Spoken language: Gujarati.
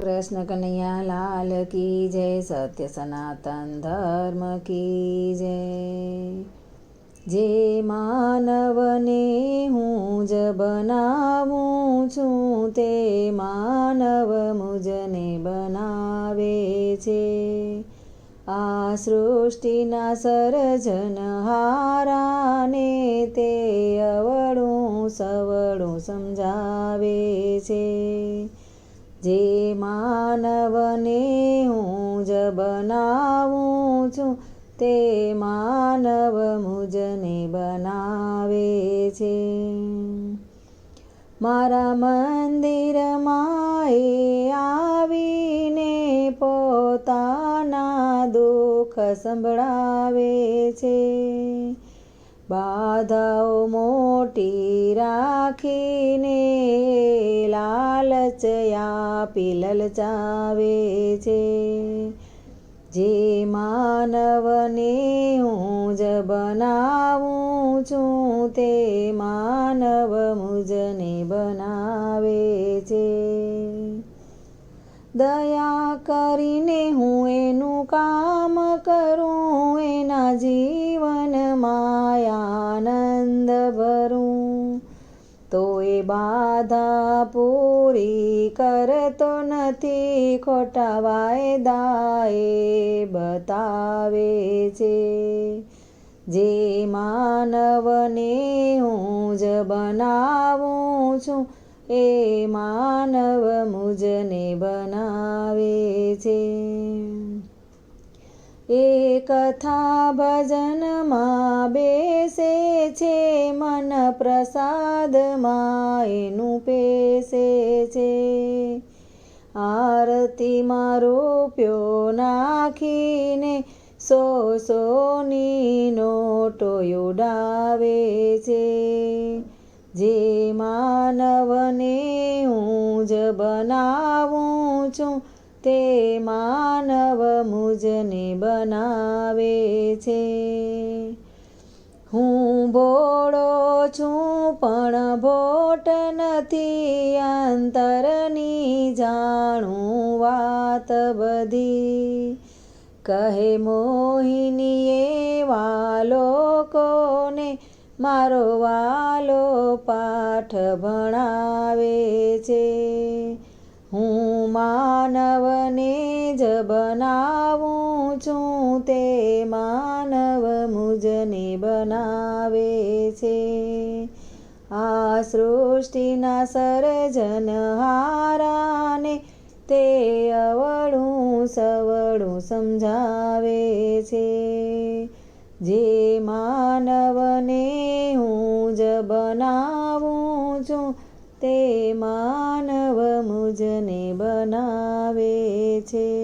કૃષ્ણ કનૈયા લાલ કી જય, સત્ય સનાતન ધર્મ કી જય. જે માનવને હું જ બનાવું છું, તે માનવ મુજને બનાવે છે. આ સૃષ્ટિના સર્જનહારાને તે અવળું સવળું સમજાવે છે. માનવને હું જ બનાવું છું. તે માનવ મુજને બનાવે છે. મારા મંદિરમાં એ આવીને પોતાના દુઃખ સંભળાવે છે. બાધાઓ મોટી રાખીને આપી લલચાવે છે. જે માનવને હું જ બનાવું છું, તે માનવ મુજને બનાવે છે. દયા કરીને હું એનું કામ કરું, એના જીવન આનંદ બાધા પૂરી કરતો નથી ખોટા વાયદા એ બતાવે છે. જે માનવને હું જ બનાવું છું, એ માનવ મુજને બનાવે છે. એ કથા ભજનમાં બેસે મન પ્રસાદમાં એનું પેસે છે. આરતીમાં રૂપિયો નાખીને સો સોની નોટો ઉડાવે છે. જે માનવને હું જ બનાવું છું, તે માનવ મુજને બનાવે છે. હું ભોળો છું, પણ ભોટ નથી અંતરની જાણું વાત બધી. કહે મોહિનીએ, વાલો કોને? મારો વાલો પાઠ ભણાવે છે. હું માનવને જ બનાવું આ સૃષ્ટિના સર્જનહારાને તે અવળું સવળું સમજાવે છે. જે માનવને હું જ બનાવું છું, તે માનવ મુજને બનાવે છે.